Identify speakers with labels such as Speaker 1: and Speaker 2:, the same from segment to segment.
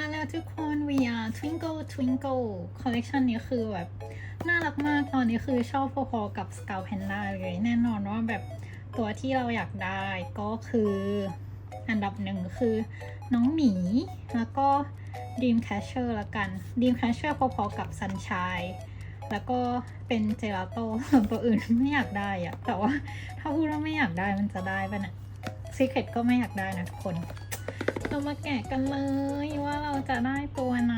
Speaker 1: มาแล้วทุกคน we are twinkle twinkle คอลเลกชันนี้คือแบบ น่ารักมากตอนนี้คือชอบพอๆกับ Scout Panda เลยแน่นอนว่าแบบตัวที่เราอยากได้ก็คืออันดับหนึ่งคือน้องหมี แล้วก็ Dream Catcher ละกัน Dream Catcher พอๆกับ Sunshine แล้วก็เป็นเจลาโต้ส่วนตัวอื่นไม่อยากได้อะแต่ว่าถ้าพูดว่าไม่อยากได้มันจะได้ปะเนี่ย Secret ก็ไม่อยากได้นะทุกคน เรามาแกะกันเลยว่าเราจะได้ตัวไหน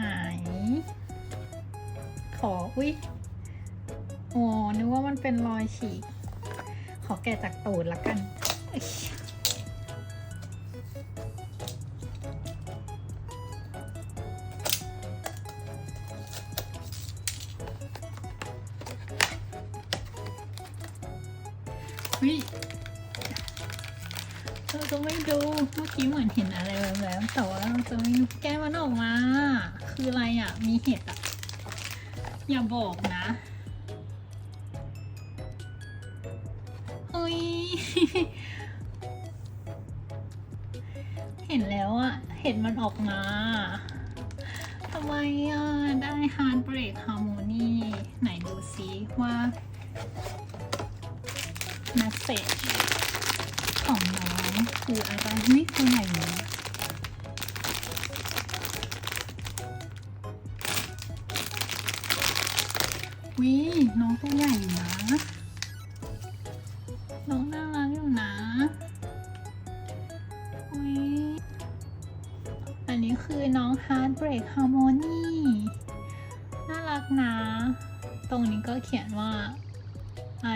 Speaker 1: ขอ อุ๊ยอ๋อนึกว่ามันเป็นรอยฉีก ขอแกะจากตูดละกันอุ๊ย เราจะไม่ดู เมื่อกี้เหมือนเห็นอะไรแล้วๆแต่ว่าเราจะไม่แก้มันออกมา คืออะไรอะ มีเห็ดอะ อย่าบอกนะเฮ้ย เห็นแล้วอะ เห็นมันออกมาทำไมอะ ได้ Heart Break Harmony ไหนดูซิว่า message ของน้อง คืออะไรเฮ้ยตัวใหญ่นะวิน้องตัวใหญ่อยู่นะ น้องน่ารักอยู่นะวิอันนี้คือน้อง Heartbreak Harmony น่ารักนะ ตรงนี้ก็เขียนว่า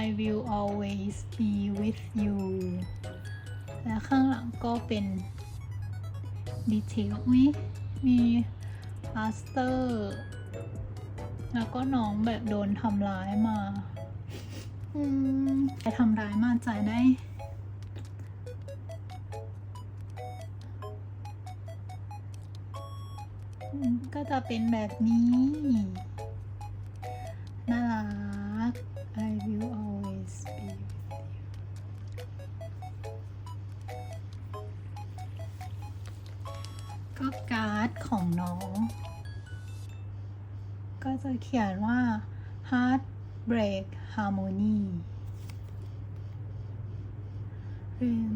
Speaker 1: I will always be with you และข้างหลังก็เป็นดีเทลอุ้ยมีพลาสเตอร์ แล้วก็น้องแบบโดนทำร้ายมาอืมไปทำร้ายมาใจได้ก็จะเป็นแบบนี้ ก็การ์ดของน้อง ก็จะเขียนว่า Heart Break Harmony เรียน